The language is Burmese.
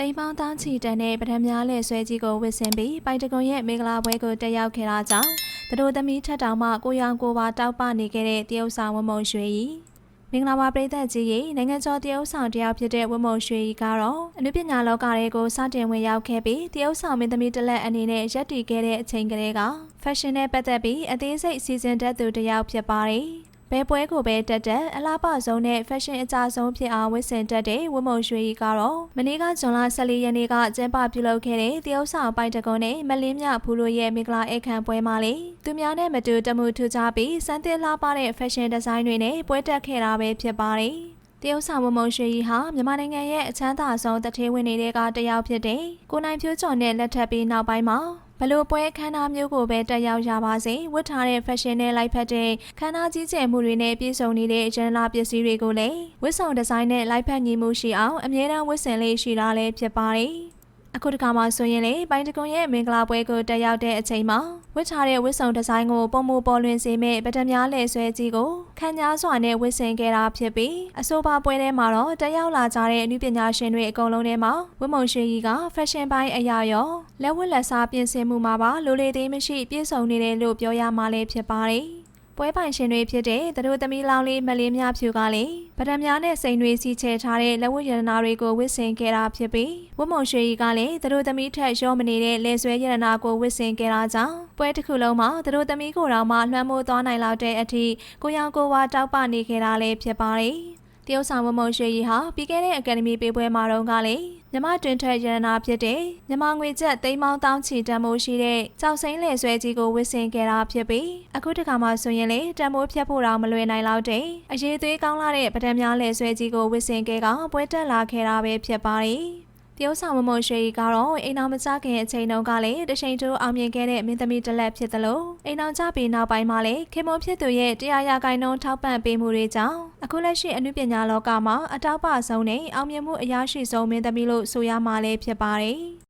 တိမ်ပေါင်းတောင်းချီတန်တဲ့ပထမများလက်ဆွဲကြီးကိုဝစ်ဆင်ပြီးပိုင်တကွန်ရဲ့မင်္ဂလာပွဲကိုတက်ရောက်ခဲ့တာကြောင့်သူတို့သမီးထက်တောင်မှကိုရောင်ကိုပါတောက်ပနေခဲ့တဲ့တရုတ်ဆောင်ဝမုံရွှေကြီးမင်္ဂလာပါပရိသတ်ကြီးရေနိုင်ငံကျော်တရုတ်ဆောင်တယောက်ဖြစ်တဲ့ဝမုံရွှေကြီးကတော့အနုပညာလောကတွေကိုစတင်ဝင်ရောက်ခဲ့ပြီးတရုတ်ဆောင်မင်းသမီးတစ်လက်အနေနဲ့ရပ်တည်ခဲ့တဲ့အချိန်ကလေးက fashion နဲ့ပတ်သက်ပြီးအသေးစိတ်စီစဉ်တတ်သူတစ်ယောက်ဖြစ်ပါတယ် ဘဲပွဲကိုပဲတက်တဲ့အလားပဆုံးနဲ့ fashion အကြဆုံးဖြစ်အောင်ဝတ်ဆင်တက်တဲ့ဝတ်မုံရွှေကြီးကတော့မနေ့ကဇွန်လ14ရက်နေ့ကကျင်းပပြုလုပ်ခဲ့တဲ့တရုတ်ဆောင်ပိုင်တကွန်နဲ့မလင်းမြဖူးတို့ရဲ့မင်္ဂလာအိတ်ခံပွဲမှာလေသူများနဲ့မတူတမှုထူကြပြီးစမ်းသစ်လားပါတဲ့ fashion design တွေနဲ့ပွဲတက်ခဲ့တာပဲဖြစ်ပါတယ်တရုတ်ဆောင်ဝမုံရွှေကြီးဟာမြန်မာနိုင်ငံရဲ့အချမ်းသာဆုံးတထေးဝင်တွေကတယောက်ဖြစ်တဲ့ကိုနိုင်ဖြိုးကျော်နဲ့လက်ထပ်ပြီးနောက်ပိုင်းမှာ ဘလို့ပွဲခန်းသားမျိုးကိုပဲတက်ရောက်ရပါစေဝတ်ထားတဲ့ fashion နဲ့လိုက်ဖက်တဲ့ခန်းသားကြီးကျယ်မှုတွေနဲ့ပြည့်စုံနေတဲ့ဂျန်လာပစ္စည်းတွေကိုလည်းဝတ်ဆောင်ဒီဇိုင်းနဲ့လိုက်ဖက်ညီမှုရှိအောင်အမြဲတမ်းဝတ်ဆင်လေးရှိတာလည်းဖြစ်ပါတယ် အခုတခါမှဆိုရင်လေပိုင်းတကွန်ရဲ့မင်္ဂလာပွဲကိုတက်ရောက်တဲ့အချိန်မှာဝတ်ထားတဲ့ဝတ်ဆောင်ဒီဇိုင်းကိုပုံမပေါ်လွင်စေမဲ့ဗတမ ्या လဲဆွဲကြီးကိုခန်းကြားစွာနဲ့ဝတ်ဆင်ခဲ့တာဖြစ်ပြီးအဆိုပါပွဲထဲမှာတော့တက်ရောက်လာကြတဲ့အနုပညာရှင်တွေအကုန်လုံးထဲမှာဝတ်မုံရွှေကြီးက fashion ပိုင်းအရာရောလက်ဝတ်လက်စားပြင်ဆင်မှုမှာပါလိုလေသေးမရှိပြည့်စုံနေတယ်လို့ပြောရမှာလည်းဖြစ်ပါတယ် ပွဲပိုင်ရှင်တွေဖြစ်တဲ့သူတို့သမီးလောင်လေးမလေးများဖြူကလည်းဗဒံများနဲ့စိန်တွေစီချဲထားတဲ့လက်ဝတ်ရတနာတွေကိုဝတ်ဆင်ခဲ့တာဖြစ်ပြီးဝတ်မုံရွှေကြီးကလည်းသူတို့သမီးထက်ရောမနေတဲ့လက်ဆွဲရတနာကိုဝတ်ဆင်ခဲ့တာကြောင့်ပွဲတစ်ခုလုံးမှာသူတို့သမီးကိုယ်တော်မှလွှမ်းမိုးသွားနိုင်လောက်တဲ့အထိကိုရောင်ကိုဝါတောက်ပနေခဲ့တာလည်းဖြစ်ပါတယ် တရုတ်ဆောင်ဝမုံရွှေကြီးဟာပြီးခဲ့တဲ့အကယ်ဒမီပေးပွဲမှာတော့ကလည်းမြမတွင်ထွက်ရတနာဖြစ်တဲ့မြမငွေကျပ်သိန်းပေါင်းတောင်းချီတန်မိုးရှိတဲ့ကြောက်စိမ့်လေဆွဲကြီးကိုဝစ်ဆင်ခဲ့တာဖြစ်ပြီးအခုတခါမှဆိုရင်လေတန်မိုးဖြတ်ဖို့တော့မလွယ်နိုင်တော့တဲ့အရေးသွေးကောင်းလာတဲ့ပဒံများလေဆွဲကြီးကိုဝစ်ဆင်ခဲ့ကပွဲတက်လာခဲ့တာပဲဖြစ်ပါတယ် တရုတ်ဆောင်မမုံရွှေကြီးကတော့အိမ်အောင်မကြခင်အချိန်တုန်းကလည်းတရှိန်တိုးအောင်မြင်ခဲ့တဲ့မင်းသမီးတစ်လက်ဖြစ်သလိုအိမ်အောင်ကြပြီးနောက်ပိုင်းမှာလည်းခေမုံဖြစ်သူရဲ့တရားရဂိုင်းနှုန်းထောက်ပံ့ပေးမှုတွေကြောင့်အခုလက်ရှိအနုပညာလောကမှာအတောက်ပဆုံးနဲ့အောင်မြင်မှုအရရှိဆုံးမင်းသမီးလို့ဆိုရမှာလည်းဖြစ်ပါတယ်